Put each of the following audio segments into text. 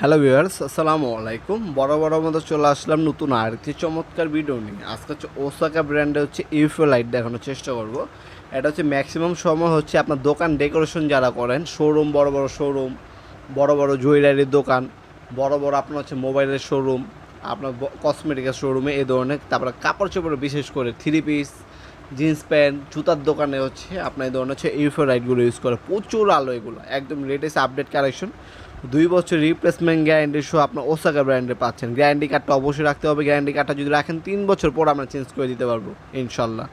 Hello viewers আসসালামু আলাইকুম। বড় বড় মতো চলে আসলাম নতুন আর একটি চমৎকার ভিডিও নিয়ে। আজকে হচ্ছে ওসাকা ব্র্যান্ডে হচ্ছে ইউফো লাইট দেখানোর চেষ্টা করব। এটা হচ্ছে ম্যাক্সিমাম সময় হচ্ছে আপনার দোকান ডেকোরেশন যারা করেন শোরুম বড় বড় শোরুম বড় বড় জুয়েলারির দোকান, বড় বড় আপনার হচ্ছে মোবাইলের শোরুম আপনার কসমেটিকের শোরুমে এই ধরনের। তারপরে কাপড় চোপড়ে বিশেষ করে থ্রি পিস জিন্স প্যান্ট জুতার দোকানে হচ্ছে আপনার এই ধরনের হচ্ছে ইউফো লাইটগুলো ইউজ করে। প্রচুর আলো এগুলো, একদম লেটেস্ট আপডেট কালেকশন দুই বছর রিপ্লেসমেন্ট গ্যারান্টি সহ আপনার ওসাকা ব্র্যান্ডে পাচ্ছেন। গ্যারান্টি কার্ডটা অবশ্যই রাখতে হবে। গ্যারান্টি কার্ডটা যদি রাখেন, তিন বছর পর আমরা চেঞ্জ করে দিতে পারব, ইনশাল্লাহ।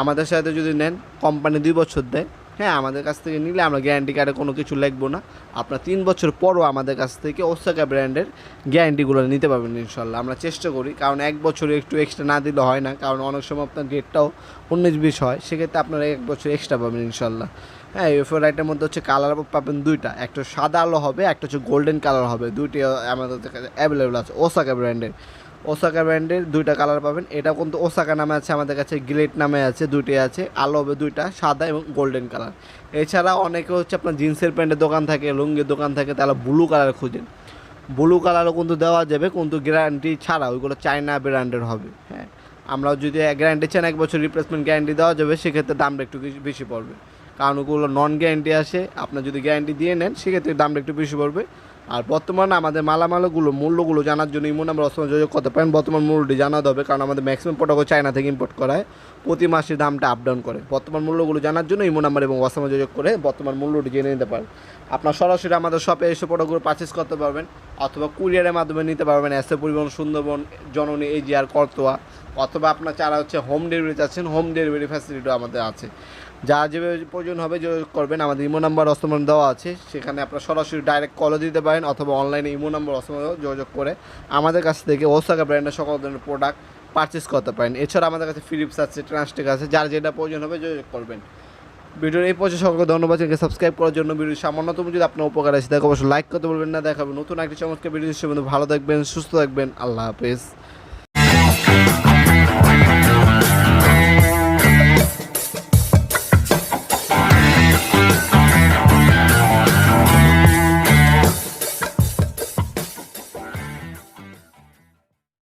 আমাদের সাথে যদি নেন কোম্পানি দুই বছর দেয়। হ্যাঁ আমাদের কাছ থেকে নিলে আমরা গ্যারান্টি কার্ডে কোনো কিছু লিখব না। আপনার তিন বছর পরও আমাদের কাছ থেকে ওসাকা ব্র্যান্ডের গ্যারান্টিগুলো নিতে পারবেন ইনশাল্লাহ। আমরা চেষ্টা করি, কারণ এক বছর একটু এক্সট্রা না দিলে হয় না, কারণ অনেক সময় আপনার ডেটটাও উনিশ বিশ হয়। সেক্ষেত্রে আপনারা এক বছর এক্সট্রা পাবেন ইনশাল্লাহ। হ্যাঁ এফও লাইটের মধ্যে হচ্ছে কালার পাবেন দুইটা। একটা সাদা আলো হবে, একটা হচ্ছে গোল্ডেন কালার হবে। দুইটি আমাদের কাছে অ্যাভেলেবেল আছে ওসাকা ব্র্যান্ডের ওসাকা ব্র্যান্ডের দুইটা কালার পাবেন। এটা কিন্তু ওসাকা নামে আছে, আমাদের কাছে গ্লেট নামে আছে দুইটি আছে। আলো হবে দুইটা, সাদা এবং গোল্ডেন কালার এছাড়া অনেকে হচ্ছে আপনার জিন্সের প্যান্টের দোকান থাকে, লুঙ্গির দোকান থাকে, তারা ব্লু কালার খুঁজেন। ব্লু কালারও কিন্তু দেওয়া যাবে, কিন্তু গ্যারান্টি ছাড়া ওইগুলো চায়না ব্র্যান্ডের হবে হ্যাঁ। আমরা যদি গ্যারান্টি চান এক বছর রিপ্লেসমেন্ট গ্যারান্টি দেওয়া যাবে, সেক্ষেত্রে দামটা একটু বেশি- বেশি পড়বে। কারণ ওগুলো নন গ্যারান্টি আসে আপনার যদি গ্যারান্টি দিয়ে নেন, সেক্ষেত্রে দামটা একটু বেশি পড়বে। আর বর্তমানে আমাদের মালামালগুলো, মূল্যগুলো জানার জন্য ইমন আমরা অসময় যোগাযোগ করতে পারেন। বর্তমান মূল্যটি জানাতে হবে, কারণ আমাদের ম্যাক্সিমাম প্রোডাক্ট চায়না থেকে ইম্পোর্ট করা হয় প্রতি মাসে দামটা আপ ডাউন করে। বর্তমান মূল্যগুলো জানার জন্য ইমো নাম্বার এবং অসময় যোগাযোগ করে বর্তমান মূল্যটি জেনে নিতে পারেন। আপনার সরাসরি আমাদের শপে এসে প্রোডাক্টগুলো পারচেস করতে পারবেন, অথবা কুরিয়ারের মাধ্যমে নিতে পারবেন। এসে পরিবহন, সুন্দরবন, জননী এজিআর করতোয়া, অথবা আপনার যারা হচ্ছে হোম ডেলিভারি চাচ্ছেন হোম ডেলিভারি ফ্যাসিলিটিও আমাদের আছে। যা যেভাবে প্রয়োজন হবে যোগাযোগ করবেন, আমাদের ইমো নাম্বার অস্তমান দেওয়া আছে, সেখানে আপনার সরাসরি ডাইরেক্ট কলও দিতে পারেন অথবা অনলাইনে ইমো নাম্বার অস্তমান যোগাযোগ করে আমাদের কাছ থেকে ওসাকা ব্র্যান্ডের সকল ধরনের প্রোডাক্ট পারচেস করতে পারেন। এছাড়া আমাদের কাছে ফিলিপস আছে ট্রান্সটেক আছে, যার যেটা প্রয়োজন হবে যোগাযোগ করবেন। ভিডিওর এই পর্যায়ে সকলকে ধন্যবাদ, চ্যানেলকে সাবস্ক্রাইব করার জন্য ভিডিও সামান্যতম যদি আপনার উপকার আছে তাকে অবশ্যই লাইক করতে বলবেন না দেখাবেন নতুন একটি চমৎকার ভিডিও হিসেবে ভালো থাকবেন, সুস্থ থাকবেন, আল্লাহ হাফেজ।